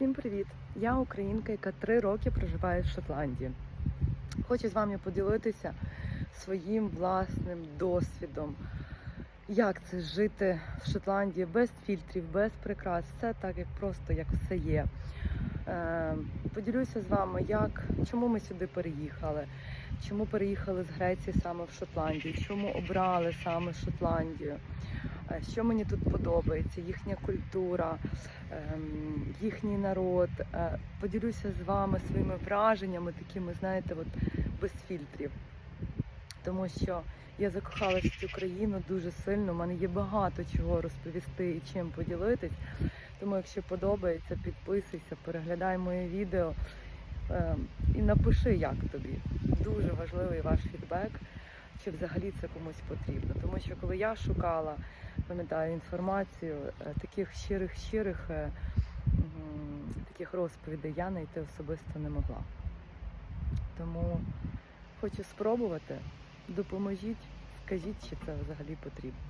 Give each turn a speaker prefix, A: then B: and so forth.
A: Всім привіт! Я українка, яка три роки проживає в Шотландії. Хочу з вами поділитися своїм власним досвідом, як це жити в Шотландії без фільтрів, без прикрас, все так, як просто як все є. Е, поділюся з вами, як, чому ми сюди переїхали, чому переїхали з Греції саме в Шотландію, чому обрали саме Шотландію. Е, Що мені тут подобається, їхня культура, ем, їхній народ. Е, Поділюся з вами своїми враженнями, такими, знаєте, от без фільтрів. Тому що я закохалася в цю країну дуже сильно. У мене є багато чого розповісти і чим поділитись. Тому, якщо подобається, підписуйся, переглядай моє відео ем, і напиши, як тобі. Дуже важливий ваш фідбек, чи взагалі це комусь потрібно. Тому що коли я шукала, пам'ятаю інформацію, е, таких щирих щирих е, таких розповідей я знайти особисто не могла. Тому хочу спробувати. Допоможіть, скажіть, чи це взагалі потрібно.